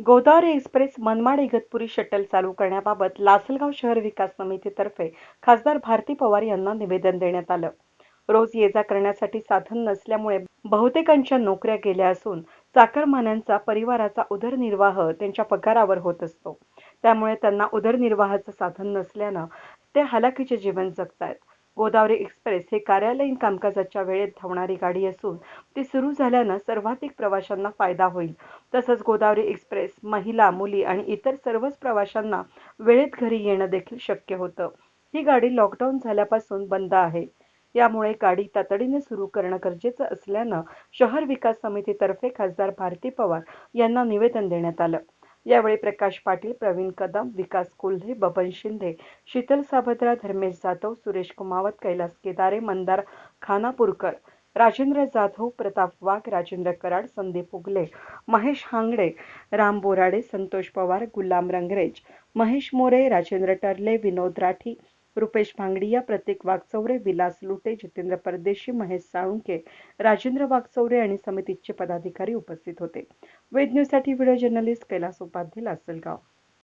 Godavari express Manmad Igatpuri shuttle चालू करण्याबाबत लासलगाव शहर विकास समितीतर्फे खासदार भारती पवार यांना निवेदन देण्यात आलं. रोज ये जा करण्यासाठी साधन नसल्यामुळे बहुतेकांच्या नोकऱ्या गेल्या असून चाकरमान्यांचा परिवाराचा उदरनिर्वाह त्यांच्या पगारावर होत असतो. त्यामुळे त्यांना उदरनिर्वाहाचं साधन नसल्यानं ते हालाकीचे जीवन जगतायत. गोदावरी एक्सप्रेस हे कार्यालयीन कामकाजाच्या वेळेत धावणारी गाडी असून ती सुरू झाल्यानं सर्वाधिक प्रवाशांना फायदा होईल. तसंच गोदावरी एक्सप्रेस महिला मुली आणि इतर सर्वच प्रवाशांना वेळेत घरी येणं देखील शक्य होतं. ही गाडी लॉकडाऊन झाल्यापासून बंद आहे. यामुळे गाडी तातडीने सुरू करणं गरजेचं असल्यानं शहर विकास समितीतर्फे खासदार भारती पवार यांना निवेदन देण्यात आलं. यावेळी प्रकाश पाटील प्रवीण कदम विकास कोल्हे बबन शिंदे शीतल साबत्रा धर्मेश जाधव सुरेश कुमावत कैलास केदारे मंदार खानापूरकर राजेंद्र जाधव प्रताप वाघ राजेंद्र कराड संदीप उगले महेश हांगडे राम बोराडे संतोष पवार गुलाम रंगरेज महेश मोरे राजेंद्र टरले विनोद राठी रुपेश भांगडिया प्रतीक वाघचौरे विलास लुटे जितेंद्र परदेशी महेश साळुंके राजेंद्र वाघचौरे आणि समितीचे पदाधिकारी उपस्थित होते. वेद न्यूजसाठी व्हिडिओ जर्नलिस्ट कैलास उपाध्ये लासलगाव.